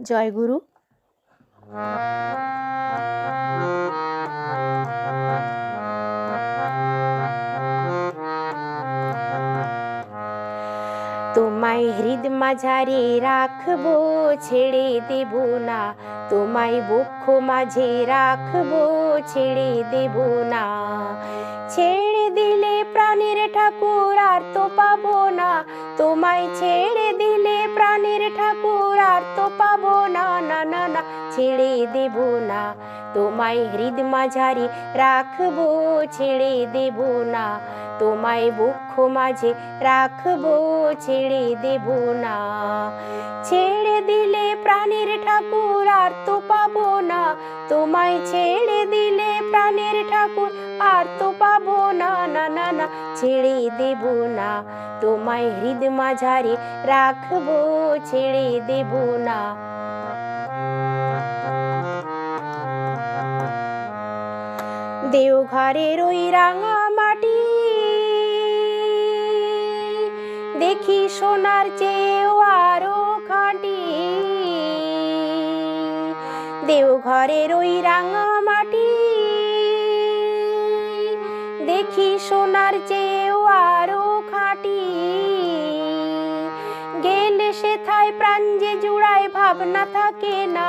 জয় গুরু। তোমায় হৃদ মাঝারে রাখব, ছেড়ে দেব না। তোমায় বক্ষ মাঝে রাখব, ছেড়ে দেব না। ছেড়ে দিলে প্রাণের ঠাকুর আর তো পাবো না। তোমায় ছেড়ে দিলে প্রাণের ঠাকুর আর তো পাবো না না না না, ছেড়ে দেব না। তোমায় হৃদ মাঝারি রাখব, ছেড়ে দেব না। তোমায় বক্ষ মাঝে রাখব, ছেড়ে দেব না। ছেড়ে দিলে প্রাণের ঠাকুর আর তো পাবো না। তোমায় ছেড়ে দিলে প্রাণের ঠাকুর, আর তো পাবো না না না না, ছেড়ে দেব না। তোমায় হৃদ মাঝারে রাখব, ছেড়ে দেব না। দেওঘরের ওই রাঙা মাটি, দেখি সোনার চেয়েও আরও খাঁটি। দেওঘরের ওই রাঙা মাটি দেখি সোনার চেয়েও আরও খাঁটি। গেলে সেথায় প্রাণ যে জুড়ায় ভাবনা থাকে না।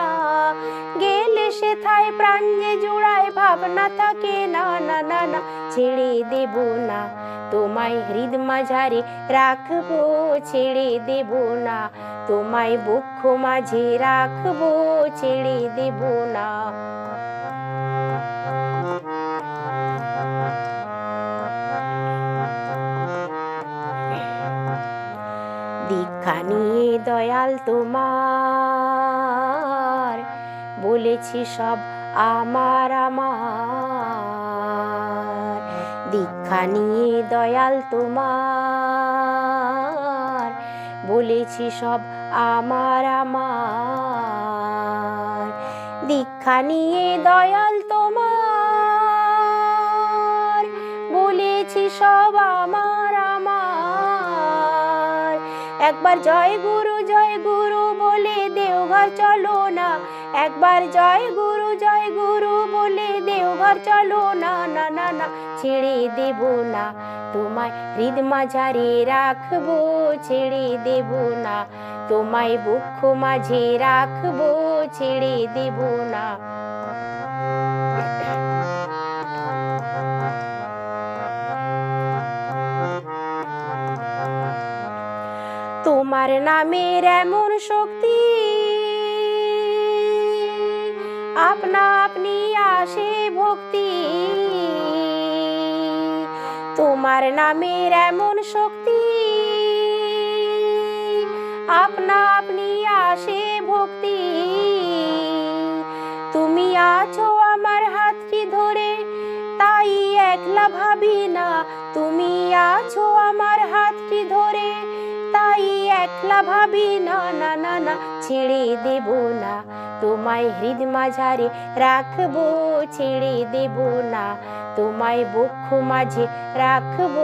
গেলে সেথায় প্রাণ যে জুড়ায় ভাবনা থাকে না না না না, ছেড়ে দেব না। তোমায় হৃদ মাঝারে রাখব, ছেড়ে দেব না। তোমায় বক্ষ মাঝে রাখব, ছেড়ে দেব না। নিয়ে দয়াল তোমার, বলেছি সব আমার আমার। দীক্ষা নিয়ে দয়াল তোমার, বলেছি সব আমার আমার। দীক্ষা নিয়ে দয়াল তোমার, বলেছি সব আমার। একবার জয় গুরু জয় গুরু বলে দেওঘর চলো না। একবার জয় গুরু জয় গুরু বলে দেওঘর চলো না না না না, ছেড়ে দেব না। তোমায় হৃদ মাঝারে রাখব, ছেড়ে দেব না। তোমায় বক্ষ মাঝে রাখব, ছেড়ে দেব না। তোমার নামের এমন শক্তি। আপনা আপনি আসে ভক্তি। তোমার নামের এমন শক্তি। আপনা আপনি আসে ভক্তি। তুমি আছো আমার হাতটি ধরে, তাই একলা ভাবি না। তুমি আছো আমার হাতটি ধরে, তাই একলা ভাবি, না না না না, ছেড়ে দেব না। তোমায় হৃদ মাঝারে রাখব, ছেড়ে দেব না। তোমায় বক্ষ মাঝে রাখব,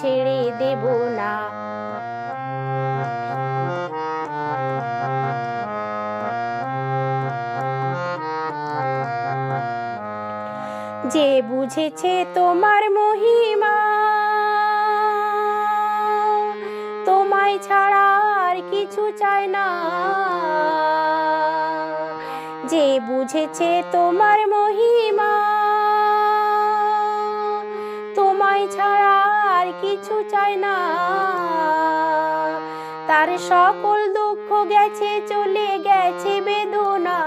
ছেড়ে দেব না। যে বুঝেছে তোমার মহিমা, তোমায় ছাড়া আর কিছু চায় না। যে বুঝেছে তোমার মহিমা, তোমায় ছাড়া আর কিছু চায় না। তার সকল দুঃখ গেছে, চলে গেছে বেদনা।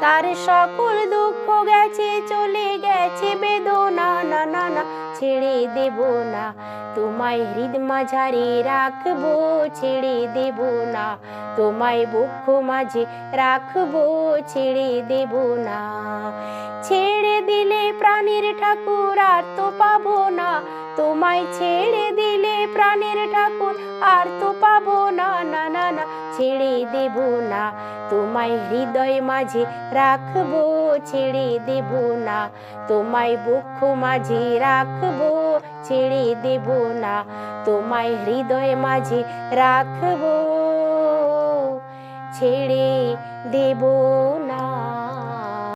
তার সকল দুঃখ গেছে, চলে গেছে বেদনা। না না না ছেড়ে দেব না। তোমায় হৃদ মাঝারে রাখব, ছেড়ে দেব না। তোমায় বক্ষ মাঝে রাখব, ছেড়ে দেব না। ছেড়ে দিলে প্রাণের ঠাকুর আর তো পাবো না। তোমায় ছেড়ে দিলে প্রাণের ঠাকুর আর তো পাবো না। না না না, ছেড়ে দেব না। তোমায় হৃদয় মাঝে রাখব ছেড়ে দেব না, তোমায় বক্ষ মাঝে রাখব। ছেড়ে দেব না, তোমায় হৃদয় মাঝে রাখব। ছেড়ে দেব